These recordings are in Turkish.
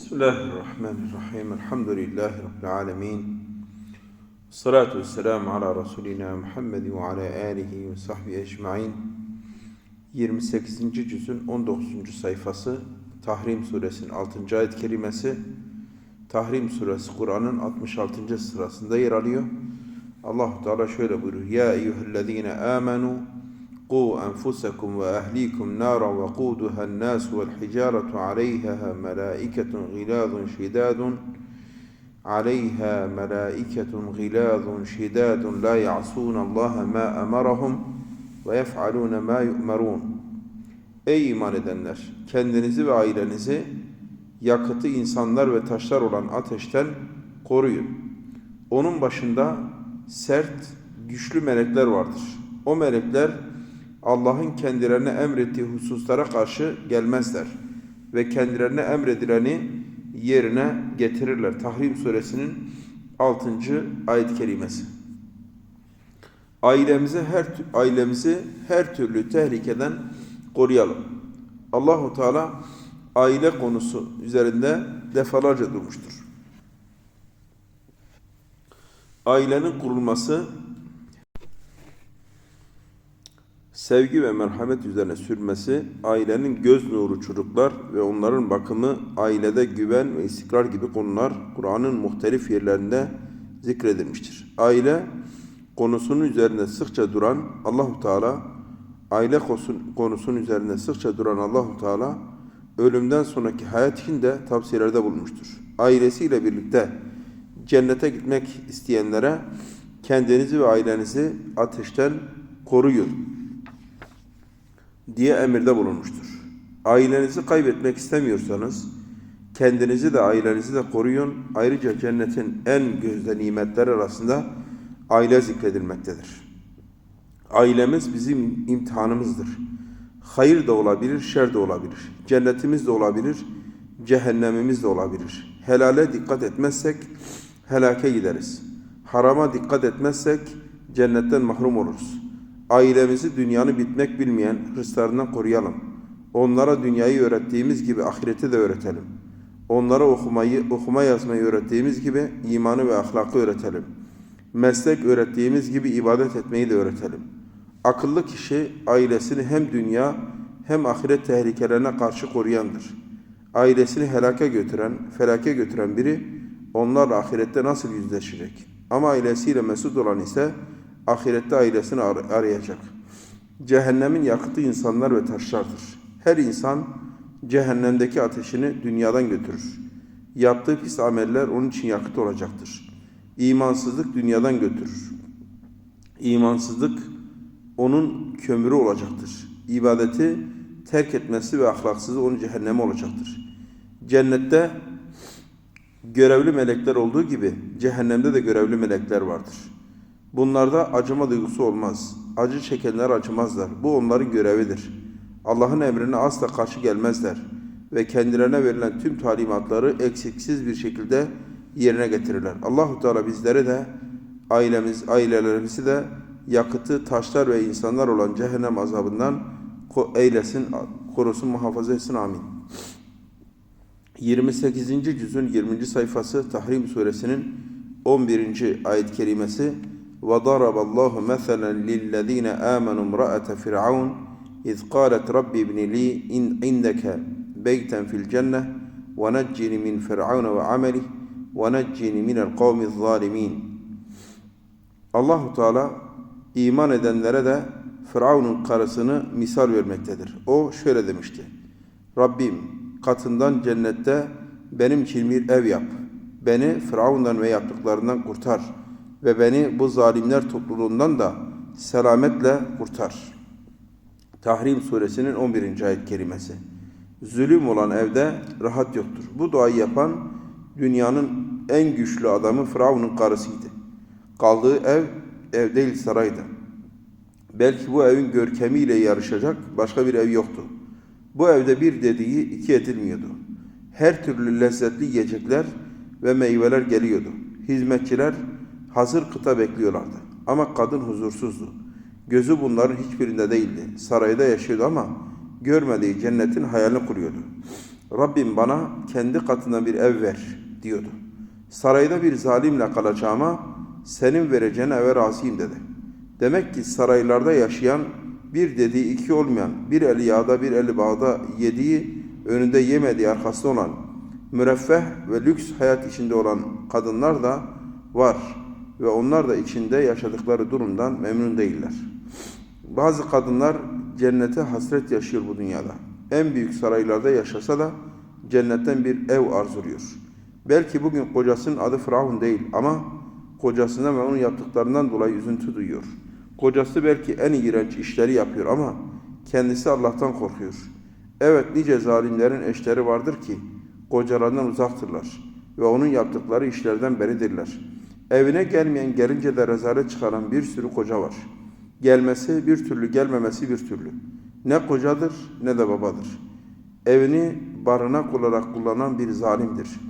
Bismillahirrahmanirrahim. Elhamdülillahi Rabbil alemin. Salatu vesselamu ala Resulina Muhammed ve ala alihi ve sahbihi ecmain. 28. cüzün 19. sayfası Tahrim suresinin 6. ayet kerimesi Tahrim suresi Kur'an'ın 66. sırasında yer alıyor. Allah Teala şöyle buyuruyor. Ya eyyühellezine amenu قوا أنفسكم وأهليكم نارا وقودها الناس والحجارة عليها ملائكة غلاظ شداد عليها ملائكة غلاظ شداد لا يعصون الله ما أمرهم ويفعلون ما يؤمرون Ey iman edenler! Kendinizi ve ailenizi yakıtı insanlar ve taşlar olan ateşten koruyun. Onun başında sert, güçlü melekler vardır. O melekler Allah'ın kendilerine emrettiği hususlara karşı gelmezler ve kendilerine emredileni yerine getirirler. Tahrim suresinin 6. ayet kerimesi. Ailemizi her ailemizi her türlü tehlikeden koruyalım. Allahu Teala aile konusu üzerinde defalarca durmuştur. Ailenin kurulması sevgi ve merhamet üzerine sürmesi, ailenin göz nuru çocuklar ve onların bakımı, ailede güven ve istikrar gibi konular Kur'an'ın muhtelif yerlerinde zikredilmiştir. Aile konusunun üzerinde sıkça duran Allahu Teala, aile konusunun üzerinde sıkça duran Allahu Teala, ölümden sonraki hayat için de tavsiyelerde bulunmuştur. Ailesiyle birlikte cennete gitmek isteyenlere kendinizi ve ailenizi ateşten koruyun diye emirde bulunmuştur. Ailenizi kaybetmek istemiyorsanız kendinizi de ailenizi de koruyun. Ayrıca cennetin en gözde nimetleri arasında aile zikredilmektedir. Ailemiz bizim imtihanımızdır. Hayır da olabilir, şer de olabilir. Cennetimiz de olabilir, cehennemimiz de olabilir. Helale dikkat etmezsek helake gideriz. Harama dikkat etmezsek cennetten mahrum oluruz. Ailemizi dünyanın bitmek bilmeyen hırslarından koruyalım. Onlara dünyayı öğrettiğimiz gibi ahireti de öğretelim. Onlara okumayı, okuma yazmayı öğrettiğimiz gibi imanı ve ahlakı öğretelim. Meslek öğrettiğimiz gibi ibadet etmeyi de öğretelim. Akıllı kişi ailesini hem dünya hem ahiret tehlikelerine karşı koruyandır. Ailesini helake götüren, felake götüren biri onlarla ahirette nasıl yüzleşecek? Ama ailesiyle mesut olan ise ahirette ailesini ar arayacak. Cehennemin yakıtı insanlar ve taşlardır. Her insan cehennemdeki ateşini dünyadan götürür. Yaptığı pis ameller onun için yakıt olacaktır. İmansızlık dünyadan götürür. İmansızlık onun kömürü olacaktır. İbadeti terk etmesi ve ahlaksızlığı onun cehennemi olacaktır. Cennette görevli melekler olduğu gibi cehennemde de görevli melekler vardır. Bunlarda acıma duygusu olmaz. Acı çekenler acımazlar. Bu onların görevidir. Allah'ın emrine asla karşı gelmezler ve kendilerine verilen tüm talimatları eksiksiz bir şekilde yerine getirirler. Allahu Teala bizlere de ailemiz, ailelerimizi de yakıtı taşlar ve insanlar olan cehennem azabından eylesin, korusun, muhafaza etsin. Amin. 28. cüzün 20. sayfası Tahrim suresinin 11. ayet kerimesi وضرب الله مثلا للذين آمنوا امرأة فرعون إذ قالت رب ابن لي إن عندك بيتا في الجنة ونجني من فرعون وعمله ونجني من القوم الظالمين Allahu Teala iman edenlere de Firavun'un karısını misal vermektedir. O şöyle demişti. Rabbim katından cennette benim için bir ev yap. Beni Firavun'dan ve yaptıklarından kurtar.'' Ve beni bu zalimler topluluğundan da selametle kurtar. Tahrim suresinin 11. ayet kerimesi. Zulüm olan evde rahat yoktur. Bu duayı yapan dünyanın en güçlü adamı Firavun'un karısıydı. Kaldığı ev, ev değil saraydı. Belki bu evin görkemiyle yarışacak başka bir ev yoktu. Bu evde bir dediği iki edilmiyordu. Her türlü lezzetli yiyecekler ve meyveler geliyordu. Hizmetçiler hazır kıta bekliyorlardı. Ama kadın huzursuzdu. Gözü bunların hiçbirinde değildi. Sarayda yaşıyordu ama görmediği cennetin hayalini kuruyordu. Rabbim bana kendi katına bir ev ver diyordu. Sarayda bir zalimle kalacağıma senin vereceğine eve razıyım dedi. Demek ki saraylarda yaşayan bir dediği iki olmayan, bir eli yağda bir eli bağda yediği, önünde yemediği arkasında olan, müreffeh ve lüks hayat içinde olan kadınlar da var ve onlar da içinde yaşadıkları durumdan memnun değiller. Bazı kadınlar cennete hasret yaşıyor bu dünyada. En büyük saraylarda yaşasa da cennetten bir ev arzuluyor. Belki bugün kocasının adı Firavun değil ama kocasından ve onun yaptıklarından dolayı üzüntü duyuyor. Kocası belki en iğrenç işleri yapıyor ama kendisi Allah'tan korkuyor. Evet nice zalimlerin eşleri vardır ki kocalarından uzaktırlar ve onun yaptıkları işlerden beridirler. Evine gelmeyen gelince de rezalet çıkaran bir sürü koca var. Gelmesi bir türlü gelmemesi bir türlü. Ne kocadır ne de babadır. Evini barınak olarak kullanan bir zalimdir.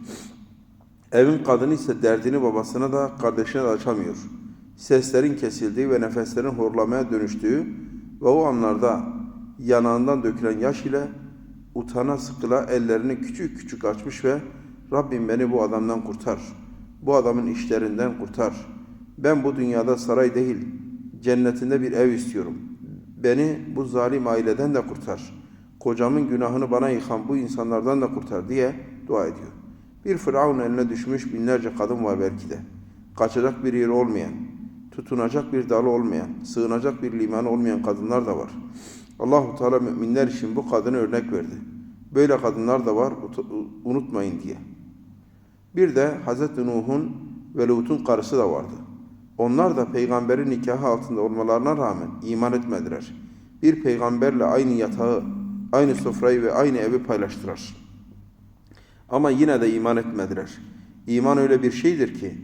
Evin kadını ise derdini babasına da kardeşine de açamıyor. Seslerin kesildiği ve nefeslerin horlamaya dönüştüğü ve o anlarda yanağından dökülen yaş ile utana sıkıla ellerini küçük küçük açmış ve Rabbim beni bu adamdan kurtar. Bu adamın işlerinden kurtar. Ben bu dünyada saray değil, cennetinde bir ev istiyorum. Beni bu zalim aileden de kurtar. Kocamın günahını bana yıkan bu insanlardan da kurtar diye dua ediyor. Bir Firavun eline düşmüş binlerce kadın var belki de. Kaçacak bir yeri olmayan, tutunacak bir dalı olmayan, sığınacak bir limanı olmayan kadınlar da var. Allahu Teala müminler için bu kadını örnek verdi. Böyle kadınlar da var, unutmayın diye. Bir de Hz. Nuh'un ve Lut'un karısı da vardı. Onlar da peygamberin nikahı altında olmalarına rağmen iman etmediler. Bir peygamberle aynı yatağı, aynı sofrayı ve aynı evi paylaştılar. Ama yine de iman etmediler. İman öyle bir şeydir ki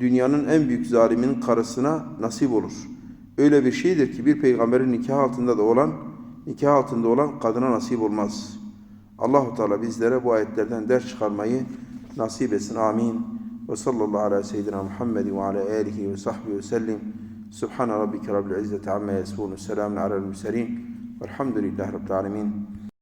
dünyanın en büyük zaliminin karısına nasip olur. Öyle bir şeydir ki bir peygamberin nikah altında da olan, nikah altında olan kadına nasip olmaz. Allahu Teala bizlere bu ayetlerden ders çıkarmayı نصيب السنة آمين. وصلى الله على سيدنا محمد وعلى آله وصحبه وسلم. سبحان ربك رب العزة عما يسفون السلام على المرسلين. والحمد لله رب العالمين.